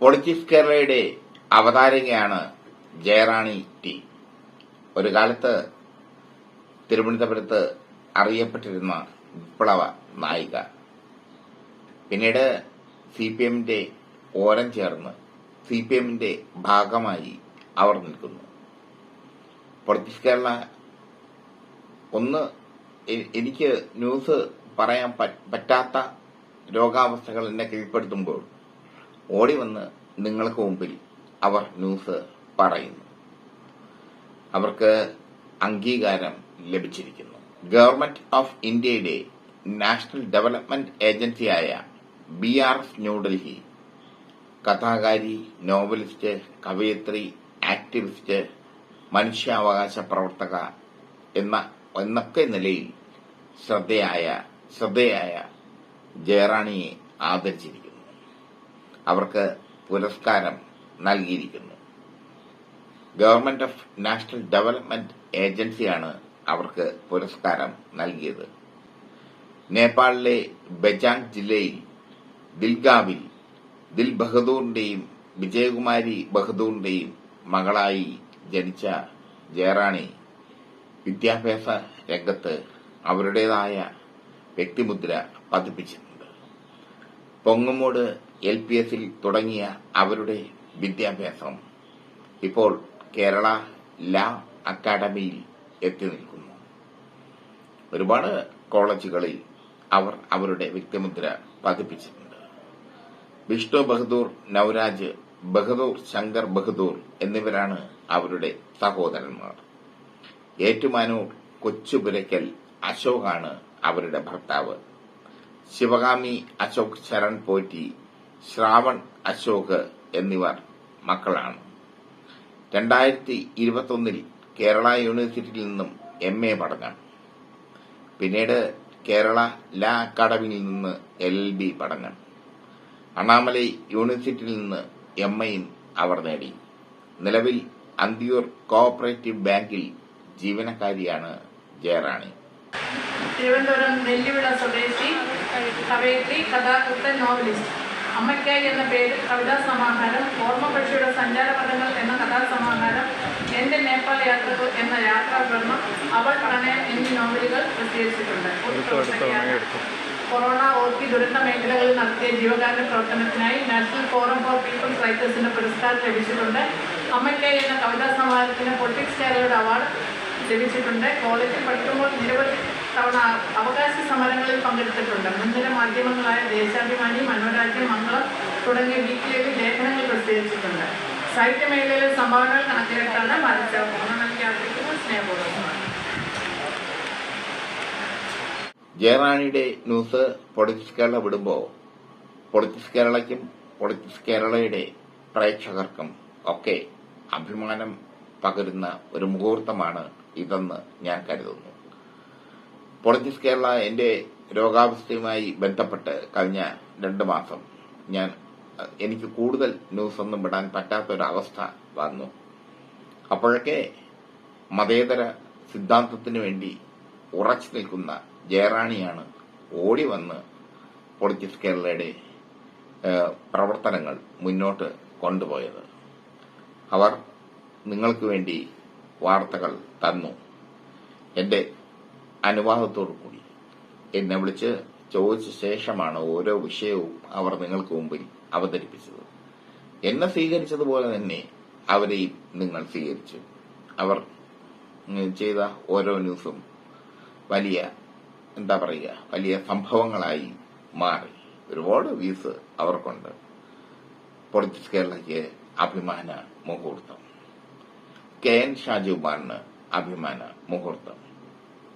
Politics കേരളയുടെ അവതാരകയാണ് Jayarani T. ഒരു കാലത്ത് തിരുവനന്തപുരത്ത് അറിയപ്പെട്ടിരുന്ന വിപ്ലവ നായിക. പിന്നീട് സി പി എമ്മിന്റെ ഓരം ചേർന്ന് സി പി എമ്മിന്റെ ഭാഗമായി അവർ നിൽക്കുന്നു. പൊളിറ്റിക്സ് കേരള ഒന്ന് എനിക്ക് ന്യൂസ് പറയാൻ പറ്റാത്ത രോഗാവസ്ഥകൾ എന്നെ കീഴ്പ്പെടുത്തുമ്പോൾ ഓടി വന്ന് നിങ്ങൾക്ക് മുമ്പിൽ അവർ ന്യൂസ് പറയുന്നു. അവർക്ക് അംഗീകാരം ലഭിച്ചിരിക്കുന്നു. ഗവൺമെന്റ് ഓഫ് ഇന്ത്യയുടെ നാഷണൽ ഡെവലപ്മെന്റ് ഏജൻസിയായ ബി ആർ എസ് ന്യൂഡൽഹി കഥാകാരി നോവലിസ്റ്റ് കവയിത്രി ആക്ടിവിസ്റ്റ് മനുഷ്യാവകാശ പ്രവർത്തക എന്ന എന്നൊക്കെ നിലയിൽ ശ്രദ്ധയായ ശ്രദ്ധയായ ജയറാണിയെ ആദരിച്ചിരിക്കുന്നു. അവർക്ക് പുരസ്കാരം നൽകിയിരിക്കുന്നു. ഗവൺമെന്റ് ഓഫ് നാഷണൽ ഡെവലപ്മെന്റ് ഏജൻസിയാണ് അവർക്ക് പുരസ്കാരം നൽകിയത്. നേപ്പാളിലെ ബജാങ് ജില്ലയിൽ ദിൽഗാവിൽ ദിൽ ബഹദൂറിന്റെയും വിജയകുമാരി ബഹദൂറിന്റെയും മകളായി ജനിച്ച ജയറാണി വിദ്യാഭ്യാസ രംഗത്ത് അവരുടേതായ വ്യക്തിമുദ്ര പതിപ്പിച്ചിട്ടുണ്ട്. പൊങ്ങുമൂട് എൽ പി എസിൽ തുടങ്ങിയ അവരുടെ വിദ്യാഭ്യാസം ഇപ്പോൾ കേരള ലാ അക്കാഡമിയിൽ എത്തി നിൽക്കുന്നു. ഒരുപാട് കോളേജുകളിൽ അവർ അവരുടെ വ്യക്തിമുദ്ര പതിപ്പിച്ചിട്ടുണ്ട്. വിഷ്ണു ബഹദൂർ നവരാജ് ബഹദൂർ ശങ്കർ ബഹദൂർ എന്നിവരാണ് അവരുടെ സഹോദരന്മാർ. ഏറ്റുമാനൂർ കൊച്ചുപുരയ്ക്കൽ അശോകാണ് അവരുടെ ഭർത്താവ്. ശിവകാമി അശോക് ശരൺ പോറ്റി ശ്രാവൺ അശോക് എന്നിവർ മക്കളാണ്. രണ്ടായിരത്തി ഇരുപത്തൊന്നിൽ കേരള യൂണിവേഴ്സിറ്റിയിൽ നിന്നും എം എ പഠനം. പിന്നീട് കേരള ലാ അക്കാദമിയിൽ നിന്ന് എൽ എൽ ബി പഠനം. അണ്ണാമലൈ യൂണിവേഴ്സിറ്റിയിൽ നിന്ന് എം ഐയും അവർ നേടി. നിലവിൽ അന്തിയൂർ കോഓപ്പറേറ്റീവ് ബാങ്കിൽ ജീവനക്കാരിയാണ് ജയറാണി. തിരുവനന്തപുരം നെല്ലിവിള സ്വദേശി കവയിത്രി കഥാകൃത്ത് നോവലിസ്റ്റ്. അമ്മയ്ക്കായി എന്ന പേര് കവിതാ സമാഹാരം ഓർമ്മപക്ഷിയുടെ സഞ്ചാരപഥങ്ങൾ എന്ന കഥാസമാഹാരം എന്റെ നേപ്പാൾ യാത്രകൾ എന്ന യാത്രാഭ്രമം അവൾ പ്രണയം എന്നീ നോവലുകൾ പ്രസിദ്ധീകരിച്ചിട്ടുണ്ട്. കൊറോണ ഓർക്കി ദുരന്ത മേഖലകളിൽ നടത്തിയ ജീവകാരുണ്യ പ്രവർത്തനത്തിനായി നാഷണൽ ഫോറം ഫോർ പീപ്പിൾസ് റൈറ്റേഴ്സിന്റെ പുരസ്കാരം ലഭിച്ചിട്ടുണ്ട്. അമ്മയ്ക്കായി എന്ന കവിതാ സമാഹാരത്തിന് പൊളിറ്റിക്സ് കേരളയുടെ അവാർഡ് ലഭിച്ചിട്ടുണ്ട്. കോളേജിൽ പഠിക്കുമ്പോൾ നിരവധി തവണ അവകാശ സമരങ്ങളിൽ പങ്കെടുത്തിട്ടുണ്ട്. മുൻനിര മാധ്യമങ്ങളായ ദേശാഭിമാനി മനോരാജ്യം മംഗളം തുടങ്ങിയ വീക്കിലേക്ക് ലേഖനങ്ങൾ പ്രസിദ്ധീകരിച്ചിട്ടുണ്ട്. സാഹിത്യ മേഖലയിലെ സംഭാവനകൾ കണക്കിലെടുത്താണ് മരിച്ച ജയറാണിയുടെ ന്യൂസ് പൊളിറ്റിക്സ് കേരള വിടുമ്പോൾ പൊളിറ്റിക്സ് കേരളയ്ക്കും പൊളിറ്റിക്സ് കേരളയുടെ പ്രേക്ഷകർക്കും ഒക്കെ അഭിമാനം പകരുന്ന ഒരു മുഹൂർത്തമാണ് ഇതെന്ന് ഞാൻ കരുതുന്നു. പൊളിറ്റിക്സ് കേരള എന്റെ രോഗാവസ്ഥയുമായി ബന്ധപ്പെട്ട് കഴിഞ്ഞ രണ്ട് മാസം ഞാൻ എനിക്ക് കൂടുതൽ ന്യൂസ് ഒന്നും വിടാൻ പറ്റാത്ത ഒരവസ്ഥ വന്നു. അപ്പോഴൊക്കെ മതേതര സിദ്ധാന്തത്തിന് വേണ്ടി ഉറച്ചു നിൽക്കുന്ന ജയറാണിയാണ് ഓടി വന്ന് പൊളിറ്റിക്സ് കേരളയുടെ പ്രവർത്തനങ്ങൾ മുന്നോട്ട് കൊണ്ടുപോയത്. അവർ നിങ്ങൾക്ക് വേണ്ടി വാർത്തകൾ തന്നു. എന്റെ അനുവാദത്തോടു കൂടി. എന്നെ വിളിച്ച് ചോദിച്ച ശേഷമാണ് ഓരോ വിഷയവും അവർ നിങ്ങൾക്ക് മുമ്പിൽ അവതരിപ്പിച്ചത്. എന്നെ സ്വീകരിച്ചതുപോലെ തന്നെ അവരെയും നിങ്ങൾ സ്വീകരിച്ചു. അവർ ചെയ്ത ഓരോ ന്യൂസും വലിയ എന്താ പറയുക വലിയ സംഭവങ്ങളായി മാറി. ഒരുപാട് വ്യൂസ് അവർക്കുണ്ട്. പൊളിറ്റിക്സ് കേരളയ്ക്ക് അഭിമാന മുഹൂർത്തം. കെ എൻ ഷാജുമാറിന് അഭിമാന മുഹൂർത്തം.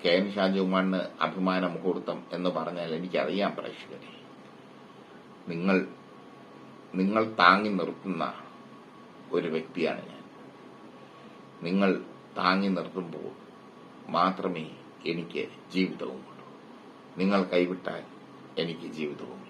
കെ എൻ ഷാജുമാണ് അഭിമാന മുഹൂർത്തം എന്ന് പറഞ്ഞാൽ എനിക്കറിയാം പ്രേക്ഷകരെ. നിങ്ങൾ നിങ്ങൾ താങ്ങി നിർത്തുന്ന ഒരു വ്യക്തിയാണ് ഞാൻ. നിങ്ങൾ താങ്ങി നിർത്തുമ്പോൾ മാത്രമേ എനിക്ക് ജീവിതവുമുള്ളൂ നിങ്ങൾ കൈവിട്ടാൽ എനിക്ക് ജീവിതവുമില്ല